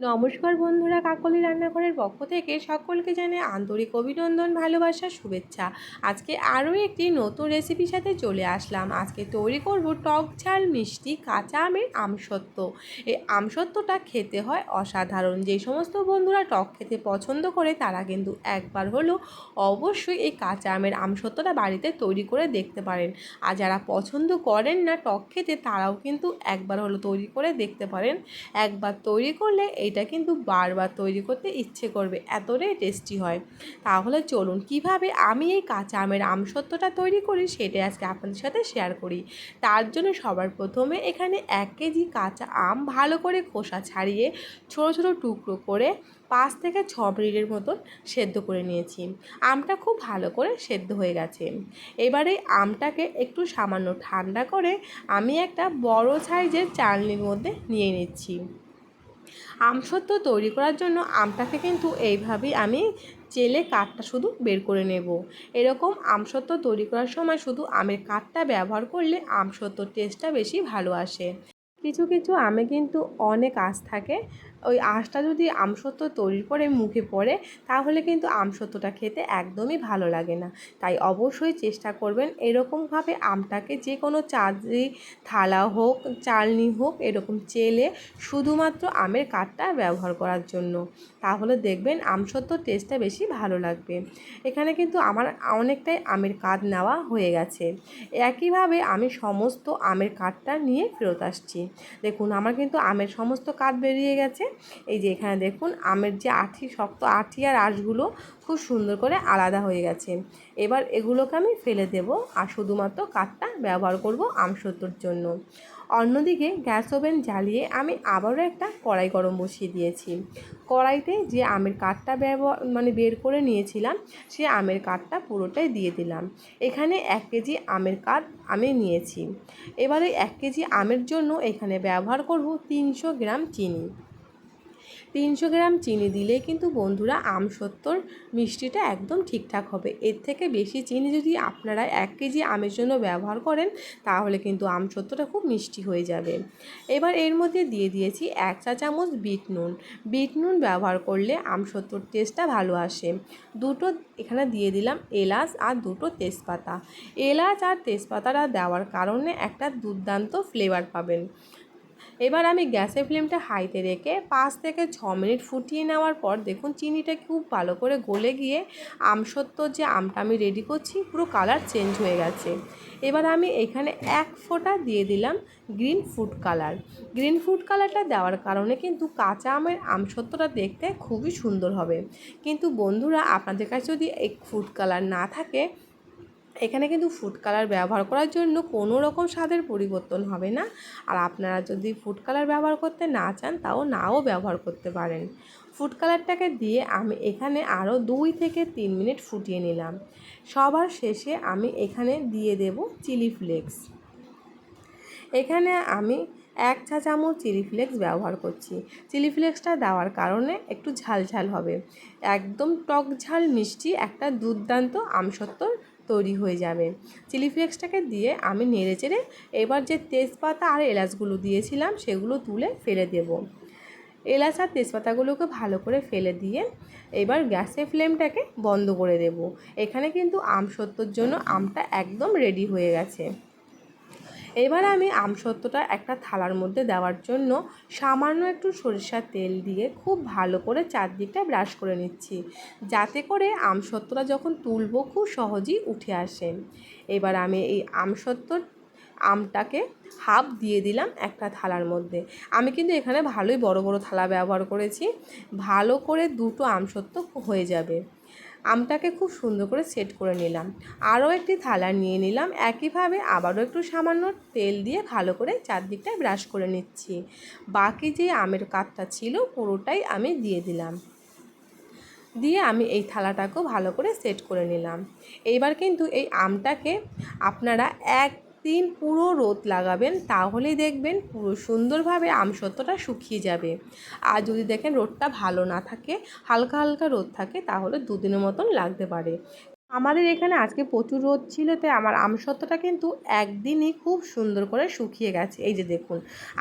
নমস্কার বন্ধুরা, কাকলি রান্নাঘরের পক্ষ থেকে সকলকে জানে আন্তরিক অভিনন্দন, ভালোবাসা, শুভেচ্ছা। আজকে আরও একটি নতুন রেসিপির সাথে চলে আসলাম। আজকে তৈরি করব টক ঝাল মিষ্টি কাঁচা আমের আমসত্ত্ব। এই আমসত্ত্বটা খেতে হয় অসাধারণ। যে সমস্ত বন্ধুরা টক খেতে পছন্দ করে, তারা কিন্তু একবার হলেও অবশ্যই এই কাঁচা আমের আমসত্ত্বটা বাড়িতে তৈরি করে দেখতে পারেন। আর যারা পছন্দ করেন না টক খেতে, তারাও কিন্তু একবার হলো তৈরি করে দেখতে পারেন। একবার তৈরি করলে এটা কিন্তু বারবার তৈরি করতে ইচ্ছে করবে, এতটাই টেস্টি হয়। তাহলে চলুন, কীভাবে আমি এই কাঁচা আমের আমসত্ত্বটা তৈরি করি সেটা আজকে আপনাদের সাথে শেয়ার করি। তার জন্য সবার প্রথমে এখানে এক কেজি কাঁচা আম ভালো করে খোসা ছাড়িয়ে ছোটো ছোটো টুকরো করে পাঁচ থেকে ছ মিনিটের মতন সেদ্ধ করে নিয়েছি। আমটা খুব ভালো করে সেদ্ধ হয়ে গেছে। এবারে আমটাকে একটু সামান্য ঠান্ডা করে আমি একটা বড় সাইজের চালনির মধ্যে নিয়ে নিচ্ছি। আমসত্ত্ব তৈরি করার জন্য আমটাকে কিন্তু এইভাবেই আমি চেলে কাঠটা শুধু বের করে নেব। এরকম আমসত্ত্ব তৈরি করার সময় শুধু আমের কাঠটা ব্যবহার করলে আমসত্ত্বর টেস্টটা বেশি ভালো আসে। কিছু কিছু আমে কিন্তু অনেক আঁশ থাকে। ওই আঁশটা যদি আমসত্ত্ব তৈরির পরে মুখে পড়ে, তাহলে কিন্তু আমসত্ত্বটা খেতে একদমই ভালো লাগে না। তাই অবশ্যই চেষ্টা করবেন এরকমভাবে আমটাকে যে কোনো চাঁদি থালা হোক, চালনি হোক, এরকম চেলে শুধুমাত্র আমের কাঠটা ব্যবহার করার জন্য। তাহলে দেখবেন আমসত্ত্বর টেস্টটা বেশি ভালো লাগবে। এখানে কিন্তু আমার অনেকটাই আমের কাঠ নেওয়া হয়ে গেছে। একইভাবে আমি সমস্ত আমের কাঠটা নিয়ে ফেরত আসছি। দেখুন, আমার কিন্তু আমের সমস্ত কাঠ বেরিয়ে গেছে। এই যে এখানে দেখুন, আমের যে আঠি, শক্ত আঠি আর আঁশগুলো খুব সুন্দর করে আলাদা হয়ে গেছে। এবার এগুলোকে আমি ফেলে দেব আর শুধুমাত্র কাঠটা ব্যবহার করব আমসত্তর জন্য। অন্যদিকে গ্যাস ওভেন জ্বালিয়ে আমি আবারও একটা কড়াই গরম বসিয়ে দিয়েছি। কড়াইতে যে আমের কাঠটা ব্যবহার মানে বের করে নিয়েছিলাম, সে আমের কাঠটা পুরোটাই দিয়ে দিলাম। এখানে এক কেজি আমের কাঠ আমি নিয়েছি। এবারে এক কেজি আমের জন্য এখানে ব্যবহার করব তিনশো গ্রাম চিনি। তিনশো গ্রাম চিনি দিলে কিন্তু বন্ধুরা আম সত্তর মিষ্টিটা একদম ঠিকঠাক হবে। এর থেকে বেশি চিনি যদি আপনারা এক কেজি আমের জন্য ব্যবহার করেন, তাহলে কিন্তু আম সত্তরটা খুব মিষ্টি হয়ে যাবে। এবার এর মধ্যে দিয়ে দিয়েছি এক চা চামচ বিট নুন। বিট নুন ব্যবহার করলে আম সত্তর টেস্টটা ভালো আসে। দুটো এখানে দিয়ে দিলাম এলাচ আর দুটো তেজপাতা। এলাচ আর তেজপাতাটা দেওয়ার কারণে একটা দুর্দান্ত ফ্লেভার পাবেন। এবার আমি গ্যাসের ফ্লেমটা হাইতে রেখে পাঁচ থেকে ছ মিনিট ফুটিয়ে নেওয়ার পর দেখুন চিনিটা খুব ভালো করে গলে গিয়ে আমসত্ত্ব যে আমটা আমি রেডি করছি, পুরো কালার চেঞ্জ হয়ে গেছে। এবার আমি এখানে এক ফোঁটা দিয়ে দিলাম green food colour green food কালারটা দেওয়ার কারণে কিন্তু কাঁচা আমের আমসত্ত্বটা দেখতে খুবই সুন্দর হবে। কিন্তু বন্ধুরা, আপনাদের কাছে যদি এক ফুড কালার না থাকে এখানে কিন্তু ফুড কালার ব্যবহার করার জন্য কোনো রকম স্বাদের পরিবর্তন হবে না। আর আপনারা যদি ফুড কালার ব্যবহার করতে না চান, তাও নাও ব্যবহার করতে পারেন। ফুড কালারটাকে দিয়ে আমি এখানে আরও দুই থেকে তিন মিনিট ফুটিয়ে নিলাম। সবার শেষে আমি এখানে দিয়ে দেব চিলি ফ্লেক্স এখানে আমি এক চা চামচ চিলি ফ্লেক্স ব্যবহার করছি। চিলি ফ্লেক্সটা দেওয়ার কারণে একটু ঝাল ঝাল হবে। একদম টক ঝাল মিষ্টি, একটা দুর্দান্ত আমসত্ত্বর তৈরি হয়ে যাবে। চিলি ফ্লেক্সটাকে দিয়ে আমি নেড়ে চেড়ে এবার যে তেজপাতা আর এলাচগুলো দিয়েছিলাম, সেগুলো তুলে ফেলে দেব। এলাচ আর তেজপাতাগুলোকে ভালো করে ফেলে দিয়ে এবার গ্যাসের ফ্লেমটাকে বন্ধ করে দেব। এখানে কিন্তু আম সত্যর জন্য আমটা একদম রেডি হয়ে গেছে। এবার আমি আমসত্ত্বটা একটা থালার মধ্যে দেওয়ার জন্য সামান্য একটু সরিষার তেল দিয়ে খুব ভালো করে চারদিকটা ব্রাশ করে নিচ্ছি। যাতে করে আমসত্ত্বটা যখন তুলবো খুব সহজেই উঠে আসে। এবার আমি এই আমসত্ত্বর আমটাকে হাফ দিয়ে দিলাম একটা থালার মধ্যে। আমি কিন্তু এখানে ভালোই বড় বড় থালা ব্যবহার করেছি। ভালো করে দুটো আমসত্ত্ব হয়ে যাবে। আমটাকে খুব সুন্দর করে সেট করে নিলাম। আরও একটি থালা নিয়ে নিলাম। একইভাবে আবারও একটু সামান্য তেল দিয়ে ভালো করে চারদিকটায় ব্রাশ করে নিচ্ছি। বাকি যে আমের কাঠটা ছিল পুরোটাই আমি দিয়ে দিলাম। দিয়ে আমি এই থালাটাকেও ভালো করে সেট করে নিলাম। এইবার কিন্তু এই আমটাকে আপনারা এক দিন পুরো রোদ লাগাবেন, তাহলেই দেখবেন পুরো সুন্দরভাবে আমসত্ত্বটা শুকিয়ে যাবে। আর যদি দেখেন রোদটা ভালো না থাকে, হালকা হালকা রোদ থাকে, তাহলে দুদিনের মতন লাগতে পারে। আমাদের এখানে আজকে প্রচুর রোদ ছিল, তাই আমার আমসত্ত্বটা কিন্তু একদিনই খুব সুন্দর করে শুকিয়ে গেছে। এই যে দেখুন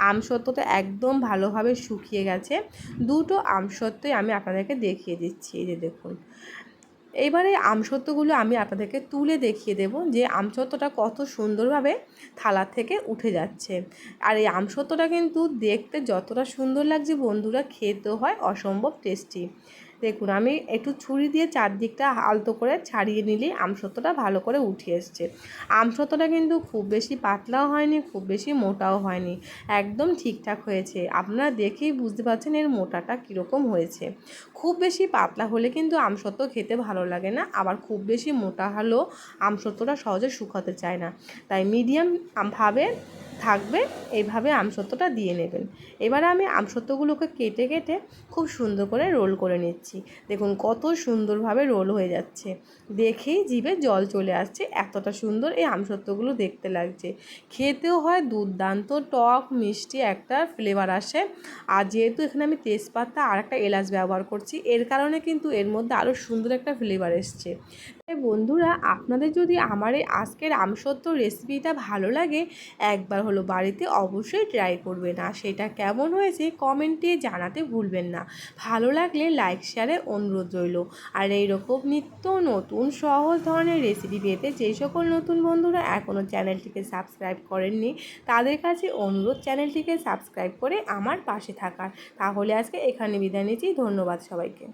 আমসত্ত্বটা একদম ভালোভাবে শুকিয়ে গেছে। দুটো আমসত্ত্বই আমি আপনাদেরকে দেখিয়ে দিচ্ছি, এই যে দেখুন। এইবারে আমসত্ত্বগুলো আমি আপনাদেরকে তুলে দেখিয়ে দেব যে আমসত্ত্বটা কত সুন্দরভাবে থালা থেকে উঠে যাচ্ছে। আর এই আমসত্ত্বটা কিন্তু দেখতে যতটা সুন্দর লাগছে বন্ধুরা খেতে হয়, অসম্ভব টেস্টি দেখুন, আমি একটু ছুরি দিয়ে চারদিকটা আলতো করে ছাড়িয়ে নিলেই আমসত্ত্বটা ভালো করে উঠে এসছে। আমসত্ত্বটা কিন্তু খুব বেশি পাতলাও হয়নি, খুব বেশি মোটাও হয়নি। একদম ঠিকঠাক হয়েছে। আপনারা দেখেই বুঝতে পারছেন এর মোটাটা কীরকম হয়েছে। খুব বেশি পাতলা হলে কিন্তু আমসত্ত্ব খেতে ভালো লাগে না, আবার খুব বেশি মোটা হলেও আমসত্ত্বটা সহজে শুকাতে চায় না। তাই মিডিয়াম ভাবে থাকবে, এইভাবে আমসত্ত্বটা দিয়ে নেবেন। এবারে আমি আমসত্ত্বগুলোকে কেটে কেটে খুব সুন্দর করে রোল করে নিচ্ছি। দেখুন কত সুন্দরভাবে রোল হয়ে যাচ্ছে। দেখেই জিভে জল চলে আসছে, এতটা সুন্দর এই আমসত্ত্বগুলো দেখতে লাগছে। খেতেও হয় দুর্দান্ত, টক, মিষ্টি একটা ফ্লেভার আসে। আর যেহেতু এখানে আমি তেজপাতা আর একটা এলাচ ব্যবহার করছি, এর কারণে কিন্তু এর মধ্যে আরও সুন্দর একটা ফ্লেভার এসছে। বন্ধুরা, আপনাদের যদি আমার এই আজকের আমসত্ত্ব রেসিপিটা ভালো লাগে, একবার হলো বাড়িতে অবশ্যই ট্রাই করবেন। আর সেটা কেমন হয়েছে কমেন্টে জানাতে ভুলবেন না। ভালো লাগলে লাইক শেয়ারে অনুরোধ রইল। আর এইরকম নিত্য নতুন সহজ ধরনের রেসিপি পেতে যেই সকল নতুন বন্ধুরা এখনও চ্যানেলটিকে সাবস্ক্রাইব করেননি, তাদের কাছে অনুরোধ চ্যানেলটিকে সাবস্ক্রাইব করে আমার পাশে থাকার। তাহলে আজকে এখানে বিদায় নিচ্ছি। ধন্যবাদ সবাইকে।